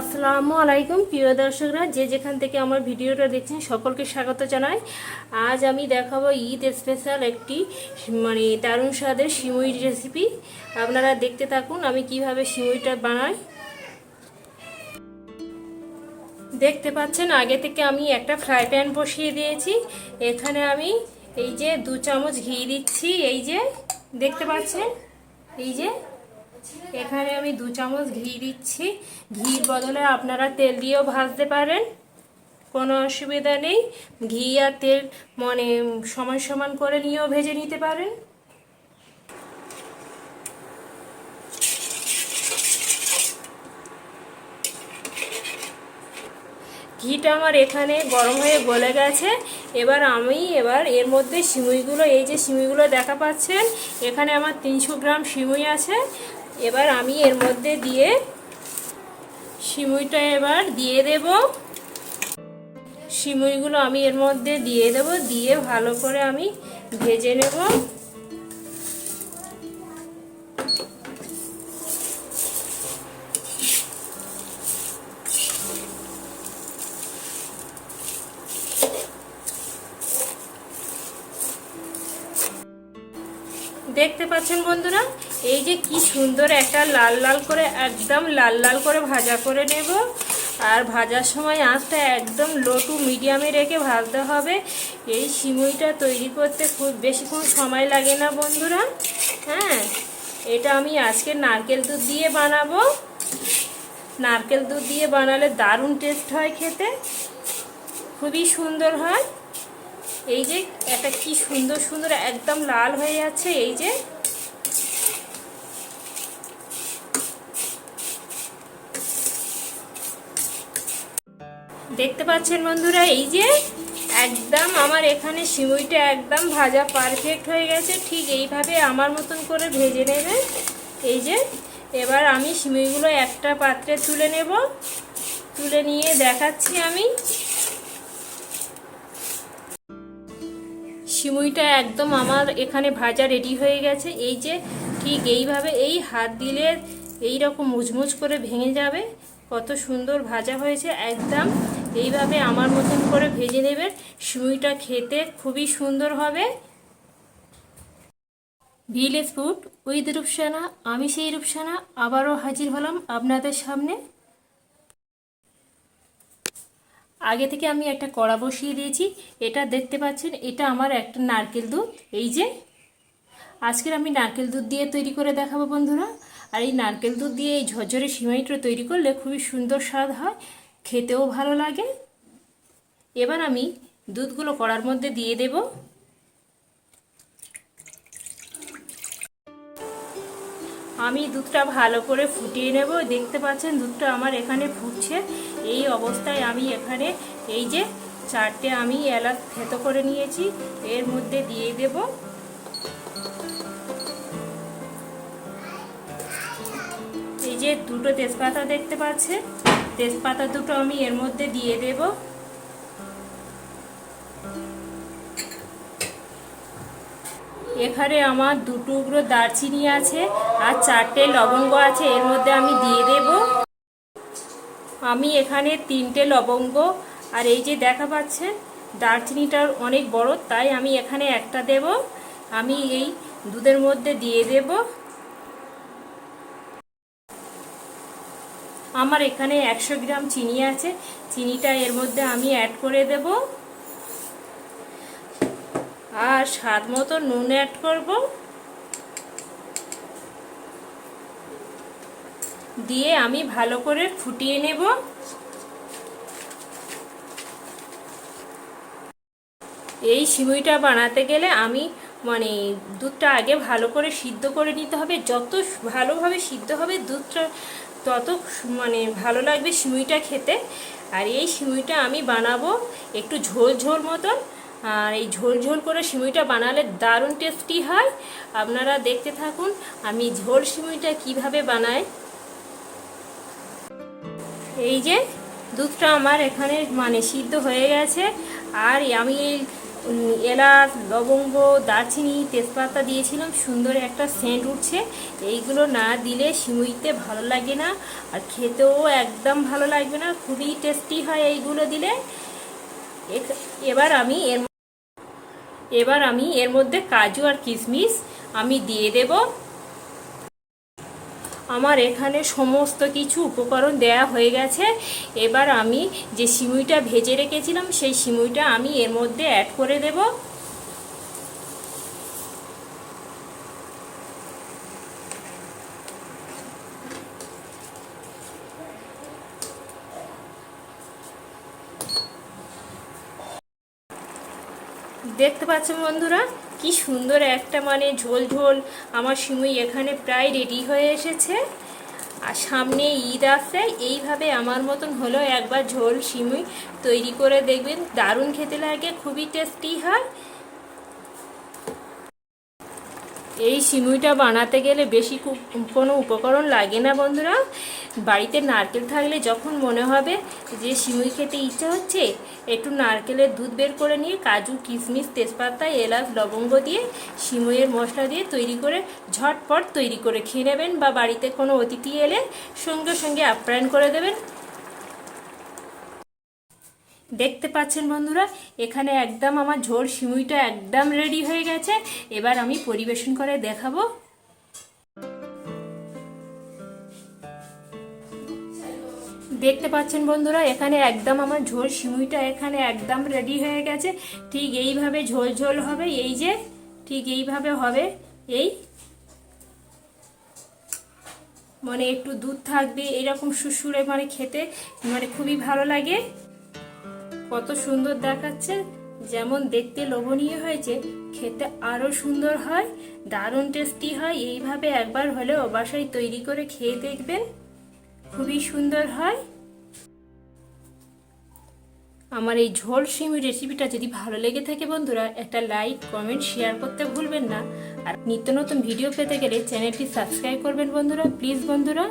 আসসালামু আলাইকুম। প্রিয় দর্শকরা, যে যেখান থেকে আমার ভিডিওটা দেখছেন, সকলকে স্বাগত জানাই। আজ আমি দেখাবো ঈদ স্পেশাল একটি মানে দারুণ স্বাদের সিমুই রেসিপি আপনারা দেখতে থাকুন, আমি কীভাবে সিমুইটা বানাই। দেখতে পাচ্ছেন, আগে থেকে আমি একটা ফ্রাই প্যান বসিয়ে দিয়েছি। এখানে আমি এই যে দু চামচ ঘি দিচ্ছি, এই যে, দেখতে পাচ্ছেন? এই যে এখানে আমি দু চামচ ঘি দিচ্ছি। ঘির বদলে আপনারা তেল দিয়েও ভাজতে পারেন। কোনো অসুবিধা নেই। ঘি আর তেল মানে সমান সমান করে নিয়েও ভেজে নিতে পারেন। ঘিটা আমার এখানে গরম হয়ে গলে গেছে। এবার আমি এবার এর মধ্যে সিমুইগুলো এই যে সিমুইগুলো দেখা পাচ্ছেন, এখানে আমার তিনশো গ্রাম সিমুই আছে। এবার আমি এর মধ্যে দিয়ে সিমুইটা এবার দিয়ে দেব। সিমুইগুলো আমি এর মধ্যে দিয়ে দেব, দিয়ে ভালো করে আমি ভেজে নেব। দেখতে পাচ্ছেন বন্ধুরা এই যে কি সুন্দর একটা লাল লাল করে, একদম লাল লাল করে ভাজা করে নেব। আর ভাজার সময় আঁচটা একদম লো টু মিডিয়ামে রেখে ভাজতে হবে। এই সিমুইটা তৈরি করতে খুব বেশিক্ষণ সময় লাগে না বন্ধুরা। হ্যাঁ এটা আমি আজকে নারকেল দুধ দিয়ে বানাবো। নারকেল দুধ দিয়ে বানালে দারুণ টেস্ট হয় খেতে। খুবই সুন্দর হয়। এই যে একটা কি সুন্দর সুন্দর একদম লাল হয়ে যাচ্ছে। এই যে দেখতে পাচ্ছেন বন্ধুরা, এই যে একদম আমার এখানে সিমুইটা একদম ভাজা পারফেক্ট হয়ে গেছে। ঠিক এইভাবে আমার মতন করে ভেজে নেবে এই যে এবার আমি সিমুইগুলো একটা পাত্রে তুলে নেব। তুলে নিয়ে দেখাচ্ছি আমি। সিমুইটা একদম আমার এখানে ভাজা রেডি হয়ে গেছে। এই যে ঠিক এইভাবে এই হাত দিলে এই রকম মুচমুচ করে ভেঙে যাবে। কত সুন্দর ভাজা হয়েছে, একদম এইভাবে আমার মতন করে ভেজে নেবেন। সিমুইটা খেতে খুবই সুন্দর হবে। ভিলেজ ফুড উইথ রূপসানা, আমি সেই রূপসানা, আবারও হাজির হলাম আপনাদের সামনে। আগে থেকে আমি একটা কড়া বসিয়ে দিয়েছি, এটা দেখতে পাচ্ছেন, এটা আমার একটা নারকেল দুধ, এই যে। আজকের আমি নারকেল দুধ দিয়ে তৈরি করে দেখাবো বন্ধুরা। আর এই নারকেল দুধ দিয়ে এই ঝরঝরে সিমাইটা তৈরি করলে খুবই সুন্দর স্বাদ হয়, খেতেও ভালো লাগে। এবার আমি দুধগুলো কড়ার মধ্যে দিয়ে দেব। আমি দুধটা ভালো করে ফুটিয়ে নেব। দেখতে পাচ্ছেন দুধটা আমার এখানে ফুটছে। এই অবস্থায় আমি এখানে এই যে চারটে আমি এলাচ থেতো করে নিয়েছি। এর মধ্যে দিয়ে দেব। যে দুটো তেজপাতা দেখতে পাচ্ছেন তেজপাতা দুটো আমি এর মধ্যে দিয়ে দেব। এখানে আমার দু টুকরো দারচিনি আছে আর চারটে লবঙ্গ আছে, এর মধ্যে আমি দিয়ে দেব। আমি এখানে তিনটে লবঙ্গ, আর এই যে দেখা পাচ্ছে দারচিনিটার অনেক বড়, তাই আমি এখানে একটা দেব। আমি এই দুধের মধ্যে দিয়ে দেব। আমার এখানে একশো গ্রাম চিনি আছে। চিনিটা এর মধ্যে আমি অ্যাড করে দেব। আর স্বাদ মতো নুন অ্যাড করব। দিয়ে আমি ভালো করে ফুটিয়ে নেব। এই সিমুইটা বানাতে গেলে আমি মানে দুধটা আগে ভালো করে সিদ্ধ করে নিতে হবে। যত ভালোভাবে সিদ্ধ হবে, দুধটা তত মানে ভালো লাগবে সিমুইটা খেতে। আর এই সিমুইটা আমি বানাবো একটু ঝোল ঝোল মতন। আর এই ঝোল ঝোল করে সিমুইটা বানালে দারুণ টেস্টি হয়। আপনারা দেখতে থাকুন আমি ঝোল সিমুইটা কীভাবে বানাই। এই যে দুধটা আমার এখানে মানে সিদ্ধ হয়ে গেছে। আর আমি এলাচ, লবঙ্গ, দারচিনি, তেজপাতা দিয়েছিলাম। সুন্দর একটা সেন্ট উঠছে। এইগুলো না দিলে সিমুইতে ভালো লাগে না। আর খেতেও একদম ভালো লাগবে না। খুবই টেস্টি হয় এইগুলো দিলে। এবার আমি এর, এবার আমি এর মধ্যে কাজু আর কিশমিশ আমি দিয়ে দেব। আমার এখানে সমস্ত কিছু উপকরণ দেয়া হয়ে গেছে। এবার আমি যে সিমুইটা ভেজে রেখেছিলাম, সেই সিমুইটা আমি এর মধ্যে অ্যাড করে দেব। দেখতে পাচ্ছেন বন্ধুরা? কি সুন্দর একটা মানে ঝোল ঝোল আমার সিমুই এখানে প্রায় রেডি হয়ে এসেছে। আর সামনে ঈদ আসছে এইভাবে আমার মতন হলো একবার ঝোল সিমুই তৈরি করে দেখবেন। দারুণ খেতে লাগে, খুবই টেস্টি হয়। এই সিমুইটা বানাতে গেলে বেশি কোনো উপকরণ লাগে না বন্ধুরা। বাড়িতে নারকেল থাকলে যখন মনে হবে যে সিমুই খেতে ইচ্ছা হচ্ছে, একটু নারকেলের দুধ বের করে নিয়ে কাজু, কিশমিশ, তেজপাতা, এলাচ, লবঙ্গ দিয়ে সিমুইয়ের মশলা দিয়ে তৈরি করে ঝটপট তৈরি করে খেয়ে নেবেন বা বাড়িতে কোনো অতিথি এলে সঙ্গে সঙ্গে আপ্যায়ন করে দেবেন। দেখতে পাচ্ছেন বন্ধুরা, এখানে একদম আমার ঝোল সিমুইটা একদম রেডি হয়ে গেছে। এবার আমি পরিবেশন করে দেখাবো। দেখতে পাচ্ছেন বন্ধুরা, এখানে একদম আমার ঝোল সিমুইটা এখানে একদম রেডি হয়ে গেছে। ঠিক এইভাবে ঝোল ঝোল হবে, এই যে, ঠিক এইভাবে হবে, এই। মানে একটু দুধ থাকবে, এরকম সুসুরে মানে খেতে মানে খুবই ভালো লাগে। কত সুন্দর দেখাচ্ছে। যেমন দেখতে লোভনীয় হয়েছে, খেতে আরও সুন্দর হয়, দারুণ টেস্টি হয়, এইভাবে একবার হলেও বাসায় তৈরি করে খেয়ে দেখবেন। খুবই সুন্দর হয়। আমার এই ঝোল সিমি রেসিপিটা যদি ভালো লেগে থাকে বন্ধুরা, একটা লাইক কমেন্ট শেয়ার করতে ভুলবেন না। আর নিত্য নতুন ভিডিও পেতে গেলে চ্যানেলটি সাবস্ক্রাইব করবেন বন্ধুরা প্লিজ বন্ধুরা।